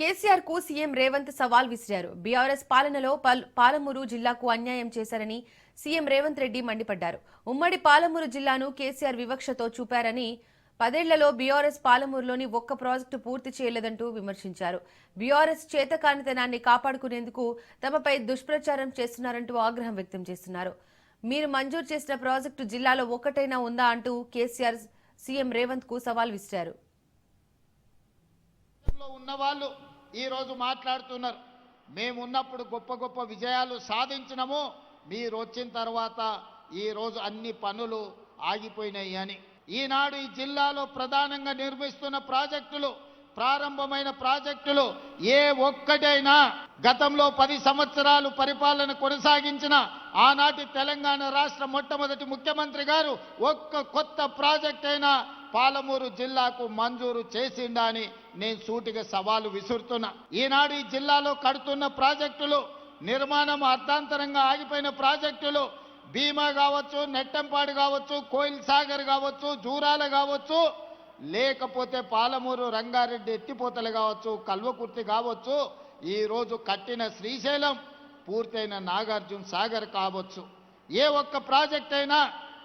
కేసీఆర్కు సీఎం రేవంత్ సవాల్ విసిరారు. బీఆర్ఎస్ పాలనలో పాలమూరు జిల్లాకు అన్యాయం చేశారని సీఎం రేవంత్ రెడ్డి మండిపడ్డారు. ఉమ్మడి పాలమూరు జిల్లాను కేసీఆర్ వివక్షతో చూపారని పదేళ్ళలో బీఆర్ఎస్ పాలమూరులోని ఒక్క ప్రాజెక్టు పూర్తి చేయలేదంటూ విమర్శించారు. బీఆర్ఎస్ చేతకానితనాన్ని కాపాడుకునేందుకు తమపై దుష్ప్రచారం చేస్తున్నారంటూ ఆగ్రహం వ్యక్తం చేస్తున్నారు. మీరు మంజూరు చేసిన ప్రాజెక్టు జిల్లాలో ఒక్కటైనా ఉందా అంటూ కేసీఆర్ సీఎం రేవంత్కు సవాల్ విసిరారు. ఉన్న వాళ్ళు ఈరోజు మాట్లాడుతున్నారు. మేమున్నప్పుడు గొప్ప గొప్ప విజయాలు సాధించినము. మీరు వచ్చిన తర్వాత ఈ రోజు అన్ని పనులు ఆగిపోయినాయి అని. ఈనాడు ఈ జిల్లాలో ప్రధానంగా నిర్మిస్తున్న ప్రాజెక్టులు ప్రారంభమైన ప్రాజెక్టులు ఏ ఒక్కటైనా గతంలో పది సంవత్సరాలు పరిపాలన కొనసాగించిన ఆనాటి తెలంగాణ రాష్ట్ర మొట్టమొదటి ముఖ్యమంత్రి గారు ఒక్క కొత్త ప్రాజెక్ట్ అయినా పాలమూరు జిల్లాకు మంజూరు చేసిండని అని నేను సూటిగా సవాలు విసురుతున్నా. ఈనాడు ఈ జిల్లాలో కడుతున్న ప్రాజెక్టులు నిర్మాణం అర్థాంతరంగా ఆగిపోయిన ప్రాజెక్టులు భీమా కావచ్చు నెట్టంపాడు కావచ్చు కోయిల్ సాగర్ కావచ్చు జూరాల కావచ్చు లేకపోతే పాలమూరు రంగారెడ్డి ఎత్తిపోతలు కావచ్చు కల్వకుర్తి కావచ్చు ఈరోజు కట్టిన శ్రీశైలం పూర్తయిన నాగార్జున సాగర్ కావచ్చు. ఏ ఒక్క ప్రాజెక్ట్ అయినా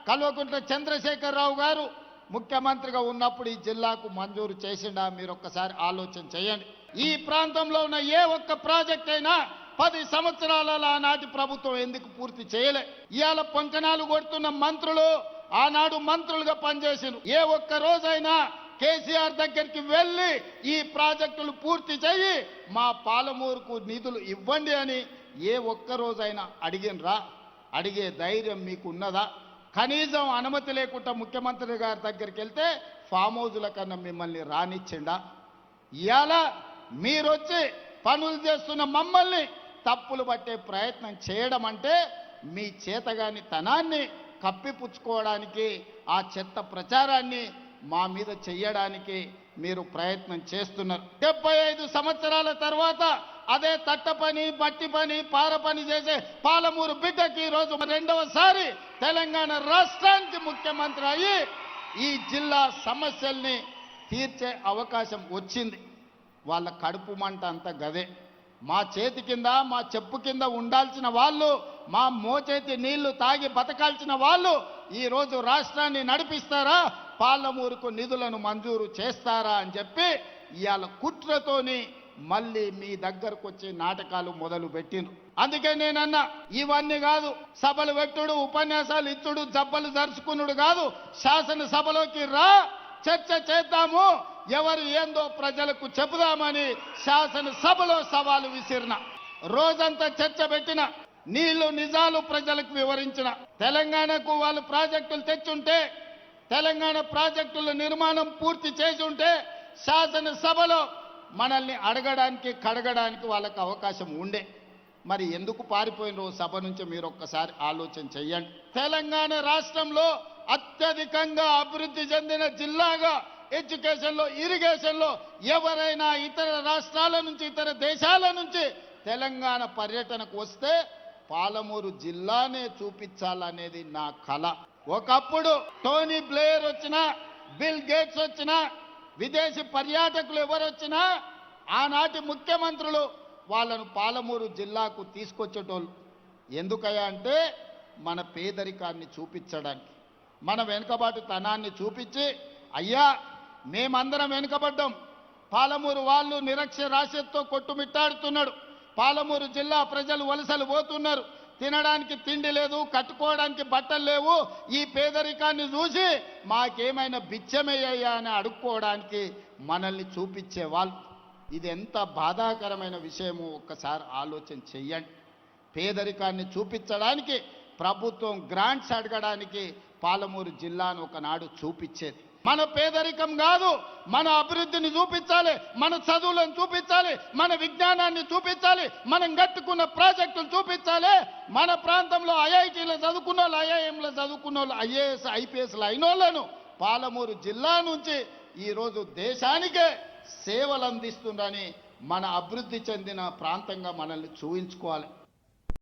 కల్వకుంట్ల చంద్రశేఖరరావు గారు ముఖ్యమంత్రిగా ఉన్నప్పుడు ఈ జిల్లాకు మంజూరు చేసిండా? మీరు ఒక్కసారి ఆలోచన చేయండి. ఈ ప్రాంతంలో ఉన్న ఏ ఒక్క ప్రాజెక్ట్ అయినా పది సంవత్సరాల ఆనాటి ప్రభుత్వం ఎందుకు పూర్తి చేయలే? ఇవాళ పొంకనాలు కొడుతున్న మంత్రులు ఆనాడు మంత్రులుగా పనిచేసారు. ఏ ఒక్క రోజైనా కేసీఆర్ దగ్గరికి వెళ్ళి ఈ ప్రాజెక్టులు పూర్తి చేయి మా పాలమూరుకు నిధులు ఇవ్వండి అని ఏ ఒక్క రోజైనా అడిగినరా? అడిగే ధైర్యం మీకు ఉన్నదా కనీసం అనుమతి లేకుండా ముఖ్యమంత్రి గారి దగ్గరికి వెళ్తే ఫామ్ హౌజుల కన్నా మిమ్మల్ని రానిచ్చిండా? ఇవాళ మీరొచ్చి పనులు చేస్తున్న మమ్మల్ని తప్పులు పట్టే ప్రయత్నం చేయడం అంటే మీ చేతగాని తనాన్ని కప్పిపుచ్చుకోవడానికి ఆ చెత్త ప్రచారాన్ని మా మీద చెయ్యడానికి మీరు ప్రయత్నం చేస్తున్నారు. డెబ్బై ఐదు సంవత్సరాల తర్వాత అదే తట్ట పని బట్టి పని పార పని చేసే పాలమూరు బిడ్డకి ఈ రోజు రెండవసారి తెలంగాణ రాష్ట్రానికి ముఖ్యమంత్రి అయ్యి ఈ జిల్లా సమస్యల్ని తీర్చే అవకాశం వచ్చింది. వాళ్ళ కడుపు మంట అంతా గదే. మా చేతి కింద మా చెప్పు కింద ఉండాల్సిన వాళ్ళు మా మోచేతి నీళ్ళు తాగి బతకాల్సిన వాళ్ళు ఈరోజు రాష్ట్రాన్ని నడిపిస్తారా? పాలమూరుకు నిధులను మంజూరు చేస్తారా అని చెప్పి ఇవాళ కుట్రతోని మళ్ళీ మీ దగ్గరకు వచ్చి నాటకాలు మొదలు పెట్టిండ్రు. అందుకే నేనన్నా ఇవన్నీ కాదు సభలు పెట్టుడు ఉపన్యాసాలు ఇచ్చుడు జబ్బలు జరుచుకునుడు కాదు శాసనసభలోకి రా చర్చ చేద్దాము ఎవరు ఏందో ప్రజలకు చెబుదామని శాసనసభలో సవాలు విసిరిన. రోజంతా చర్చ పెట్టిన నీళ్ళు నిజాలు ప్రజలకు వివరించిన. తెలంగాణకు వాళ్ళు ప్రాజెక్టులు తెచ్చుంటే తెలంగాణ ప్రాజెక్టుల నిర్మాణం పూర్తి చేసి ఉంటే శాసనసభలో మనల్ని అడగడానికి కడగడానికి వాళ్ళకి అవకాశం ఉండే. మరి ఎందుకు పారిపోయినరో సభ నుంచి మీరు ఒక్కసారి ఆలోచన చెయ్యండి. తెలంగాణ రాష్ట్రంలో అత్యధికంగా అభివృద్ధి చెందిన జిల్లాగా ఎడ్యుకేషన్లో ఇరిగేషన్లో ఎవరైనా ఇతర రాష్ట్రాల నుంచి ఇతర దేశాల నుంచి తెలంగాణ పర్యటనకు వస్తే పాలమూరు జిల్లానే చూపించాలనేది నా కళ ఒకప్పుడు టోనీ బ్లేయర్ వచ్చినా బిల్ గేట్స్ వచ్చినా విదేశీ పర్యాటకులు ఎవరు వచ్చినా ఆనాటి ముఖ్యమంత్రులు వాళ్ళను పాలమూరు జిల్లాకు తీసుకొచ్చేటోళ్ళు. ఎందుకయ్యా అంటే మన పేదరికాన్ని చూపించడానికి మన వెనుకబాటు తనాన్ని చూపించి అయ్యా మేమందరం వెనుకబడ్డాం. పాలమూరు వాళ్ళు నిరక్షరాస్యతతో కొట్టుమిట్టాడుతున్నాడు. పాలమూరు జిల్లా ప్రజలు వలసలు పోతున్నారు. తినడానికి తిండి లేదు కట్టుకోవడానికి బట్టలు లేవు ఈ పేదరికాన్ని చూసి మాకేమైనా బిచ్చమయ్యా అని అడుక్కోవడానికి మనల్ని చూపించే వాళ్ళు. ఇది ఎంత బాధాకరమైన విషయమో ఒక్కసారి ఆలోచన చెయ్యండి. పేదరికాన్ని చూపించడానికి ప్రభుత్వం గ్రాంట్స్ అడగడానికి పాలమూరు జిల్లాను ఒకనాడు చూపించేది. మన పేదరికం కాదు మన అభివృద్ధిని చూపించాలి మన చదువులను చూపించాలి మన విజ్ఞానాన్ని చూపించాలి మనం కట్టుకున్న ప్రాజెక్టులు చూపించాలి. మన ప్రాంతంలో ఐఐటీలో చదువుకున్న వాళ్ళు ఐఐఎంలో చదువుకున్న వాళ్ళు ఐఏఎస్ ఐపీఎస్లు అయిన వాళ్ళను పాలమూరు జిల్లా నుంచి ఈరోజు దేశానికే సేవలు అందిస్తుందని మన అభివృద్ధి చెందిన ప్రాంతంగా మనల్ని చూపించుకోవాలి